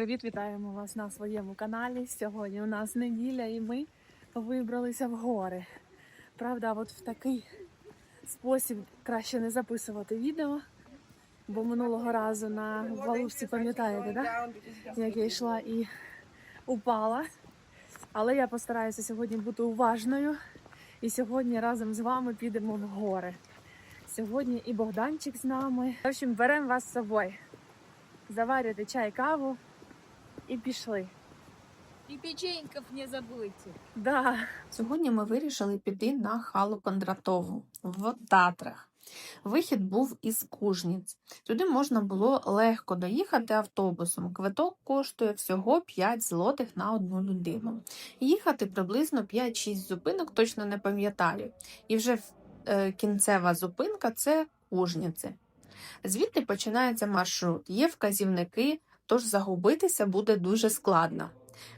Привіт, вітаємо вас на своєму каналі. Сьогодні у нас неділя і ми вибралися в гори. Правда, от в такий спосіб краще не записувати відео, бо минулого разу на Валушці, пам'ятаєте, да? як я йшла і упала. Але я постараюся сьогодні бути уважною. І сьогодні разом з вами підемо в гори. Сьогодні і Богданчик з нами. В общем, беремо вас з собою. Заварюйте чай, каву і пішли. И печеньков не забудьте. Да. Сьогодні ми вирішили піти на Халу Кондратову в Татрах. Вихід був із Кужніць. Туди можна було легко доїхати автобусом. Квиток коштує всього 5 злотих на одну людину. Їхати приблизно 5-6 зупинок, точно не пам'ятаю. І вже е, кінцева зупинка це Кужніці. Звідти починається маршрут. Є вказівники, тож загубитися буде дуже складно.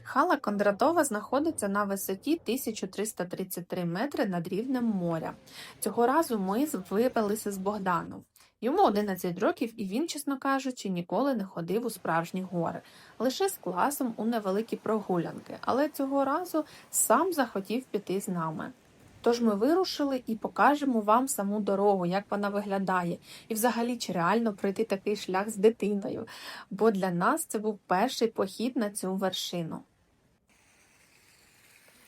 Хала Кондратова знаходиться на висоті 1333 метри над рівнем моря. Цього разу ми вибралися з Богданом. Йому 11 років, і він, чесно кажучи, ніколи не ходив у справжні гори, лише з класом у невеликі прогулянки, але цього разу сам захотів піти з нами. Тож ми вирушили і покажемо вам саму дорогу, як вона виглядає, і взагалі чи реально пройти такий шлях з дитиною, бо для нас це був перший похід на цю вершину.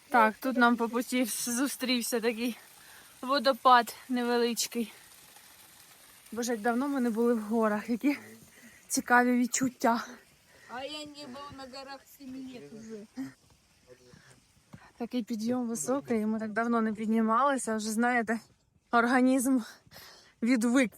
Так, тут нам по путі зустрівся такий водопад невеличкий. Боже, як давно ми не були в горах, які цікаві відчуття. А я не был на горах 7 лет уже. Такий підйом високий, ми так давно не піднімалися, вже знаєте, організм відвик.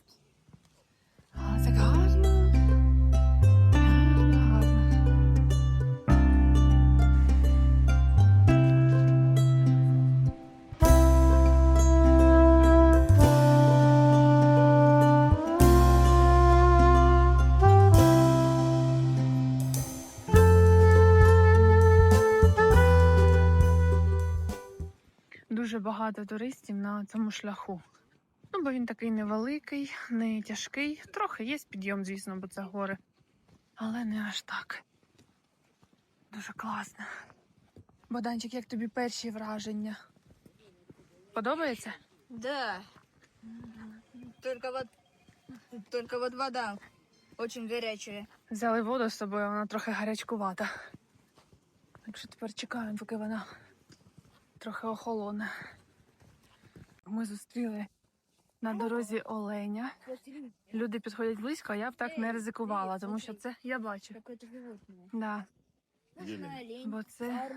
Багато туристів на цьому шляху. Ну, бо він такий невеликий, не тяжкий. Трохи є підйом, звісно, бо це гори. Але не аж так. Дуже класно. Боданчик, як тобі перші враження? Подобається? Да. Только вот, только вот вода очень горячая. Взяли воду з собою, вона трохи гарячкувата. Так що тепер чекаємо, поки вона трохи охолоне. Ми зустріли на дорозі оленя. Люди підходять близько, а я б так не ризикувала, тому що це я бачу. Да, бо це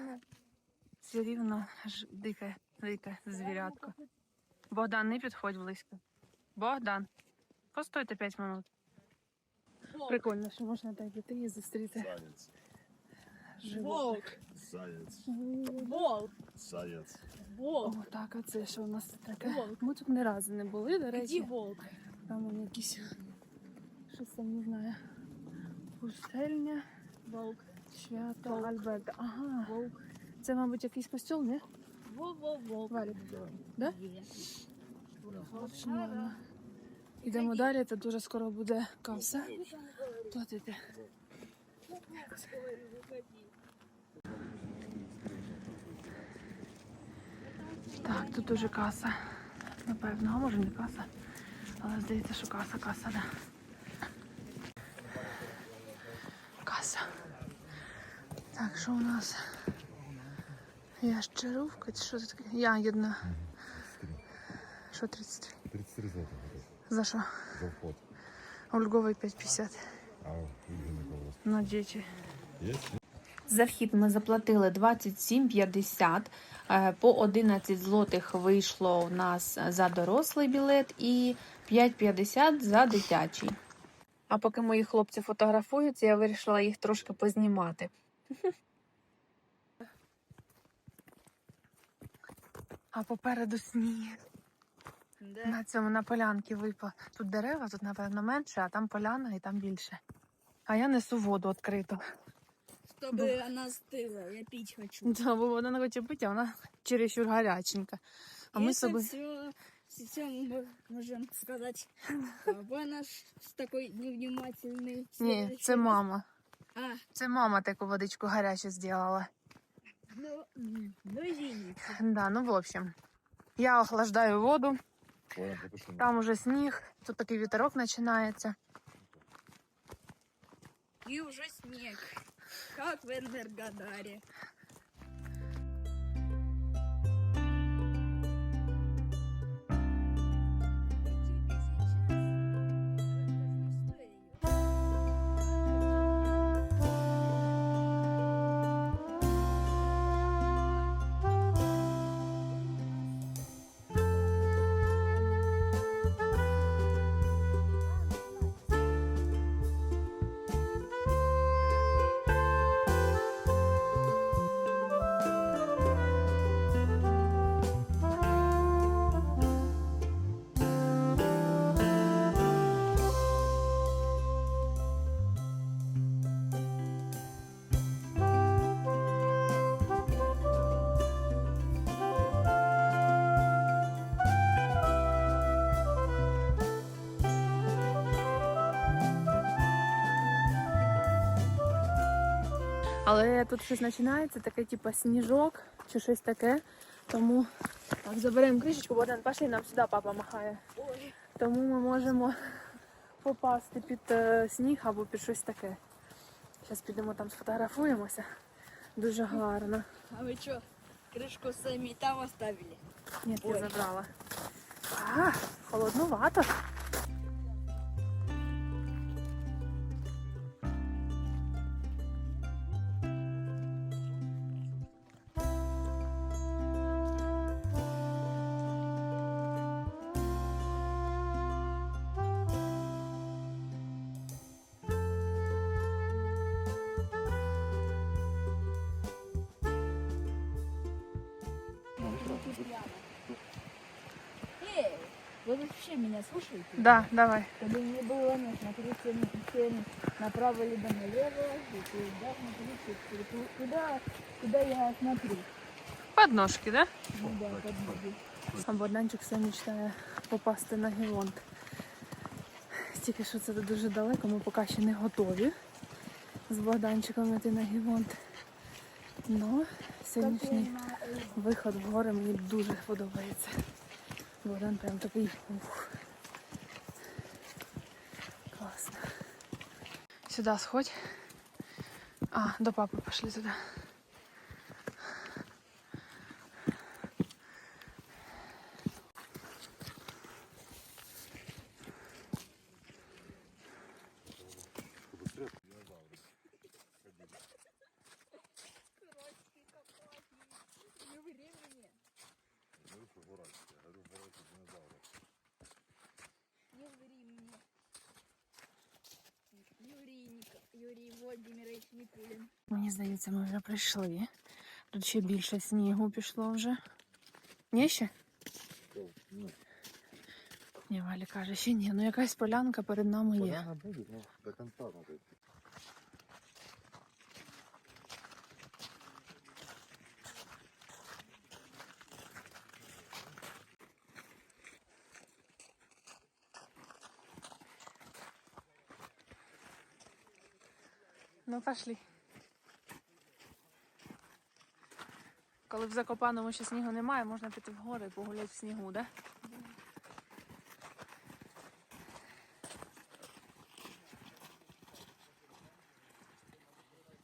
все рівно ж дике, дике звірятко. Богдан, не підходь близько. Богдан, постойте 5 минут. Прикольно, що можна так і зустріти Заяц. животних. Заяц. Волк, Заяц. волк. О, так, а це що у нас таке? Волк. Ми тут ні разу не були, до речі. волк? Там он якісь щось там не знаю. Пустельня, Волк. свято Альберта. Ага. Волк. Це, мабуть, якийсь костюм, не? Волк, волк, волк. Валік. Да? Е. В общем. Ідемо далі, це дуже скоро буде каса. Платити. Так, тут уже каса. Напевно, а може не каса. Але здається, що каса, каса, да. Каса. Так, що у нас? Ящеровка, чи що це таке? Ягідна. Що 33? 33 злотых За що? за вход. А у Львові 5,50 А Ильина кого? на діти. Есть? За вхід ми заплатили 27,50. Е, По 11 злотих вийшло у нас за дорослий білет і 5,50 за дитячий. А поки мої хлопці фотографуються, я вирішила їх трошки познімати. А попереду сніг. Да. На цьому на полянці випав. Тут дерева, тут, напевно, менше, а там поляна і там більше. А я несу воду відкриту Чтобы она стыла, я пить хочу. Да, бо вона не хоче пити, а вона чересчур гаряченька. А ми з Это собою. все, все мы можем сказать. Папа наш такой невнимательный. Ні, це мама. А, Це мама таку водичку гарячу зробила. ну, м, ну извините. Да, ну в общем. Я охлаждаю воду, Понял, потуши. там уже сніг, тут такий вітерок починається. И уже снег. Как в Энергодаре. Але тут щось починається, таке типу сніжок чи щось таке. Тому так, заберемо кришечку, Богдан, пошли, нам сюди папа махає. Тому ми можемо попасти під е, сніг або під щось таке. Зараз підемо там сфотографуємося. Дуже гарно. а вы что, крышку сами там оставили? Ні, я забрала. А, холоднувато. вы вообще меня слушаете? Да, давай. Чтобы не было, ну, смотрите на стены направо либо налево, и туда смотрите, ту- туда, куда я смотрю. Подножки, да? Ну да, под ноги. А Богданчик все мечтає попасти на Гелонт. Тільки що це дуже далеко, ми поки ще не готові з Богданчиком йти на Гелонт. Ну, сьогоднішній виход в гори мені дуже подобається. Богдан прям такий. Ух. Класно. Сюди сходь. А, до папи пошли туди. Юрий Владимирович Никулин. Мені здається, ми вже прийшли. Тут ще більше снігу пішло вже. Ні ще? Ні, Валя каже, ще ні. Ну якась полянка перед нами є. Поляна буде, ну до кінця идти. Ну, пошли. Коли в Закопаному ще снігу немає, можна піти в гори і погуляти в снігу, да?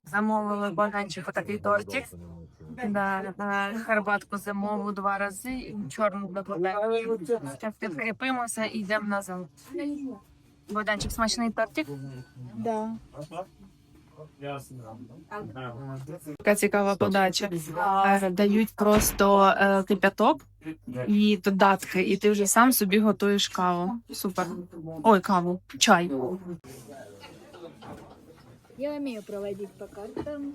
Замовили бананчику такий тортик. Да, да, Харбатку замовив два рази і чорну докладаємо. Підкріпимося і йдемо назад. Богданчик, смачний тортик. Да. Така цікава подача. Е, Дають просто е, кипяток і додатки, і ти вже сам собі готуєш каву. Супер. Ой, каву, чай. Я умею проводить по картам.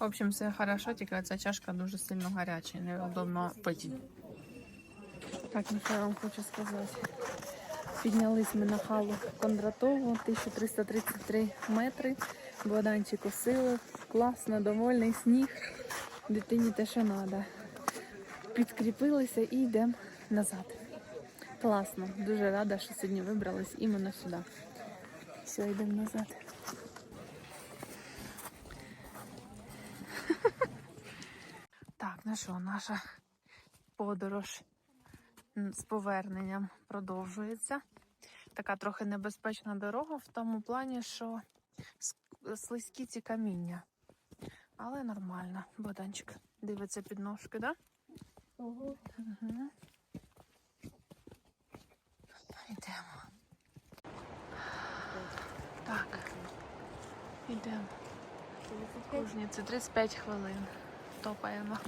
В общем, все хорошо, тільки ця чашка дуже сильно гаряча, і неудобно пити. Так, ну що я вам хочу сказати. Піднялись ми на халу Кондратову, 1333 метри. Богданчик косило, класно, довольний сніг. Дитині те, що треба. Підкріпилися і йдемо назад. Класно, дуже рада, що сьогодні вибрались іменно сюди. Все, йдемо назад. Так, ну що, наша подорож з поверненням продовжується. Така трохи небезпечна дорога в тому плані, що слизькі ці каміння. Але нормально. Богданчик дивиться під ножки, так? Да? Ого. Угу. Йдемо. Так. Йдемо. Кожні це 35 хвилин. Топаємо.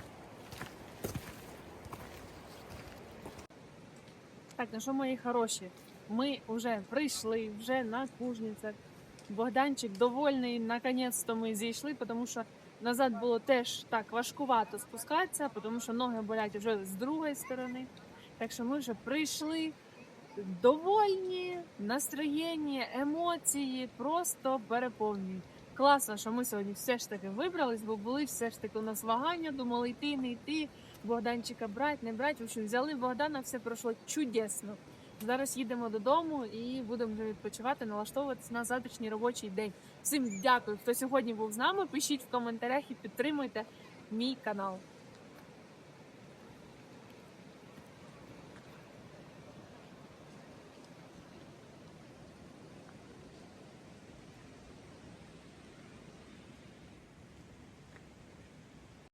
Так, ну що, мої хороші? Ми вже прийшли, вже на кужницях. Богданчик довольний, наконець-то ми зійшли, тому що назад було теж так важкувато спускатися, тому що ноги болять вже з другої сторони. Так що ми вже прийшли довольні, настроєння, емоції просто переповнюють. Класно, що ми сьогодні все ж таки вибрались, бо були все ж таки у нас вагання, думали йти, не йти, Богданчика брати, не брати. В общем, взяли Богдана, все пройшло чудесно. Зараз їдемо додому і будемо вже відпочивати, налаштовуватися на завтрашній робочий день. Всім дякую, хто сьогодні був з нами. Пишіть в коментарях і підтримуйте мій канал.